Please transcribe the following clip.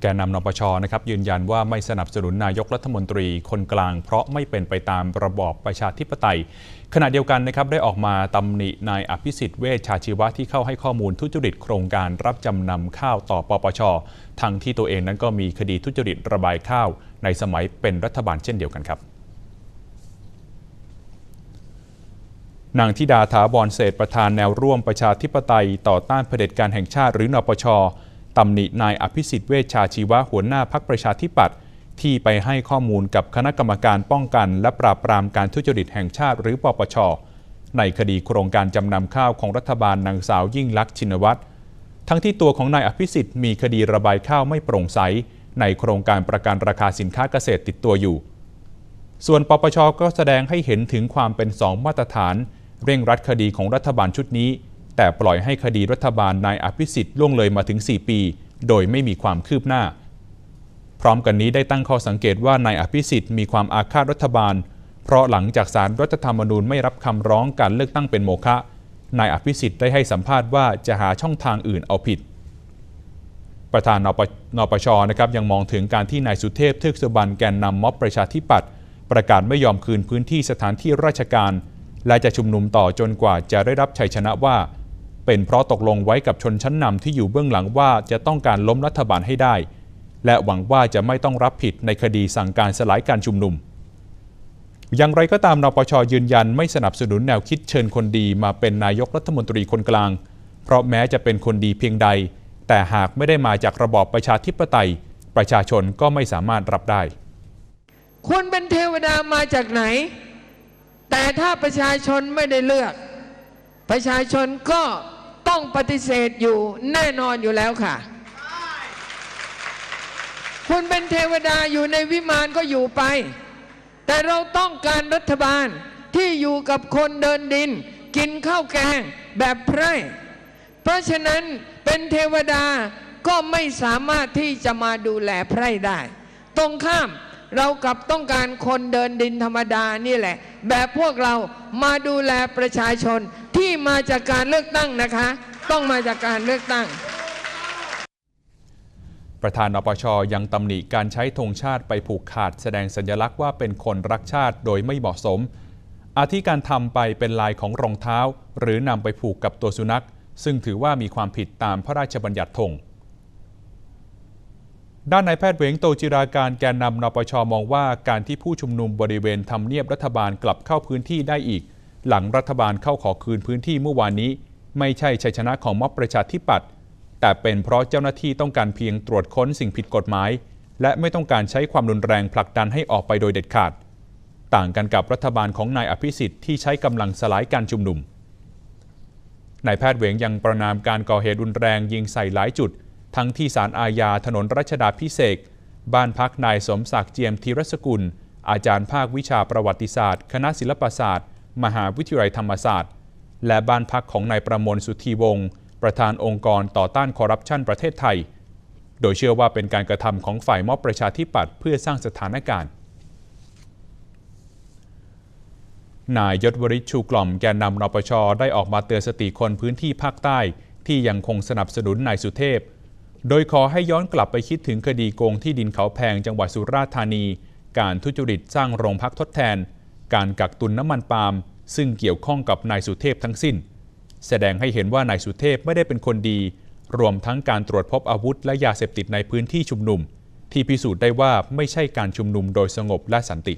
แกนนำนปชนะครับยืนยันว่าไม่สนับสนุนนายกรัฐมนตรีคนกลาง เพราะไม่เป็นไปตามระบอบประชาธิปไตย ขณะเดียวกันนะครับได้ออกมาตำหนินายอภิสิทธิ์เวชชาชีวะที่เข้าให้ข้อมูลทุจริตโครงการรับจำนำข้าวต่อปปช ทั้งที่ตัวเองนั้นก็มีคดีทุจริตระบายข้าว ในสมัยเป็นรัฐบาลเช่นเดียวกันครับนางธิดาถาวรเศรษประธานแนวร่วมประชาธิปไตยต่อต้านเผด็จการแห่งชาติหรือนปช ตำหนินายอภิสิทธิ์เวชชาชีวะหัวหน้าพักประชาธิปัตย์ที่ไปให้ข้อมูลกับคณะกรรมการป้องกัน และปราบปรามการทุจริตแห่งชาติหรือปปช ในคดีโครงการจำนำข้าวของรัฐบาลนางสาวยิ่งลักษณ์ชินวัตรทั้งที่ตัวของนายอภิสิทธิ์มีคดีระบายข้าวไม่โปร่งใส ในโครงการประกันราคาสินค้าเกษตรติดตัวอยู่ ส่วนปปชก็แสดงให้เห็นถึงความเป็นสองมาตรฐาน เร่งรัดคดีของรัฐบาลชุดนี้ แต่ปล่อยให้คดีรัฐบาลนายอภิสิทธิ์ล่วงเลยมาถึง 4 ปี โดยไม่มีความคืบหน้า พร้อมกันนี้ได้ตั้งข้อสังเกตว่านายอภิสิทธิ์มีความอาฆาตรัฐบาล เพราะหลังจากสารรัฐธรรมนูญไม่รับคำร้องการเลือกตั้งเป็นโมฆะนายอภิสิทธิ์ได้ให้สัมภาษณ์ว่าจะหาช่องทางอื่นเอาผิด ประธานนปนปชนะครับยังมองถึงการที่นายสุเทพเทือกสุบรรณแกนนำม็อบประชาธิปัตย์ประกาศไม่ยอมคืนพื้นที่สถานที่ราชการ และจะชุมนุมต่อจนกว่าจะได้รับชัยชนะว่า เป็นเพราะตกลงไว้กับชนชั้นนำที่อยู่เบื้องหลังว่าจะต้องการล้มรัฐบาลให้ได้ และหวังว่าจะไม่ต้องรับผิดในคดีสั่งการสลายการชุมนุม อย่างไรก็ตามนปชยืนยันไม่สนับสนุนแนวคิดเชิญคนดีมาเป็นนายกรัฐมนตรีคนกลาง เพราะแม้จะเป็นคนดีเพียงใด แต่หากไม่ได้มาจากระบอบประชาธิปไตย ประชาชนก็ไม่สามารถรับได้ คุณเป็นเทวดามาจากไหน แต่ถ้าประชาชนไม่ได้เลือกประชาชนก็ ต้องปฏิเสธอยู่แน่นอนอยู่แล้วค่ะ คุณเป็นเทวดาอยู่ในวิมานก็อยู่ไป แต่เราต้องการรัฐบาลที่อยู่กับคนเดินดิน กินข้าวแกงแบบไพร่ เพราะฉะนั้นเป็นเทวดาก็ไม่สามารถที่จะมาดูแลไพร่ได้ ตรงข้าม เรากลับต้องการคนเดินดินธรรมดานี่แหละ แบบพวกเรามาดูแลประชาชนที่มาจากการเลือกตั้งนะคะ ต้องมาจากการเลือกตั้ง ประธานนปชยังตำหนิการใช้ธงชาติไปผูกขาดแสดงสัญลักษณ์ว่าเป็นคนรักชาติโดยไม่เหมาะสม อาทิการทำไปเป็นลายของรองเท้า หรือนำไปผูกกับตัวสุนัข ซึ่งถือว่ามีความผิดตามพระราชบัญญัติธง ด้านนายแพทย์เวงโตจิราการแกนนำนปชมองว่าการที่ผู้ชุมนุมบริเวณทำเนียบรัฐบาลกลับเข้าพื้นที่ได้อีก หลังรัฐบาลเข้าขอคืนพื้นที่เมื่อวานนี้ ไม่ใช่ชัยชนะของม็อบประชาธิปัตย์แต่เป็นเพราะเจ้าหน้าที่ต้องการเพียงตรวจค้นสิ่งผิดกฎหมาย และไม่ต้องการใช้ความรุนแรงผลักดันให้ออกไปโดยเด็ดขาด ต่างกันกับรัฐบาลของนายอภิสิทธิ์ที่ใช้กำลังสลายการชุมนุมนายแพทย์เวงยังประนามการก่อเหตุรุนแรงยิงใส่หลายจุด ทั้งที่ศาลอาญาถนนรัชดาพิเศษบ้านพักนายสมศักดิ์เจียมธีรสกุล อาจารย์ภาควิชาประวัติศาสตร์ คณะศิลปศาสตร์ มหาวิทยาลัยธรรมศาสตร์ และบ้านพักของนายประมวลสุธีวงศ์ประธานองค์กรต่อต้านคอร์รัปชันประเทศไทย โดยเชื่อว่าเป็นการกระทำของฝ่ายมอบประชาธิปัตย์เพื่อสร้างสถานการณ์นายยศวริชชูกล่อมแกนนำนปชได้ออกมาเตือนสติคนพื้นที่ภาคใต้ ที่ยังคงสนับสนุนนายสุเทพ โดยขอให้ย้อนกลับไปคิดถึงคดีโกงที่ดินเขาแพงจังหวัดสุราษฎร์ธานี การทุจริตสร้างโรงพักทดแทน การกักตุนน้ำมันปาล์มซึ่งเกี่ยวข้องกับนายสุเทพทั้งสิ้น แสดงให้เห็นว่านายสุเทพไม่ได้เป็นคนดี รวมทั้งการตรวจพบอาวุธและยาเสพติดในพื้นที่ชุมนุม ที่พิสูจน์ได้ว่าไม่ใช่การชุมนุมโดยสงบและสันติ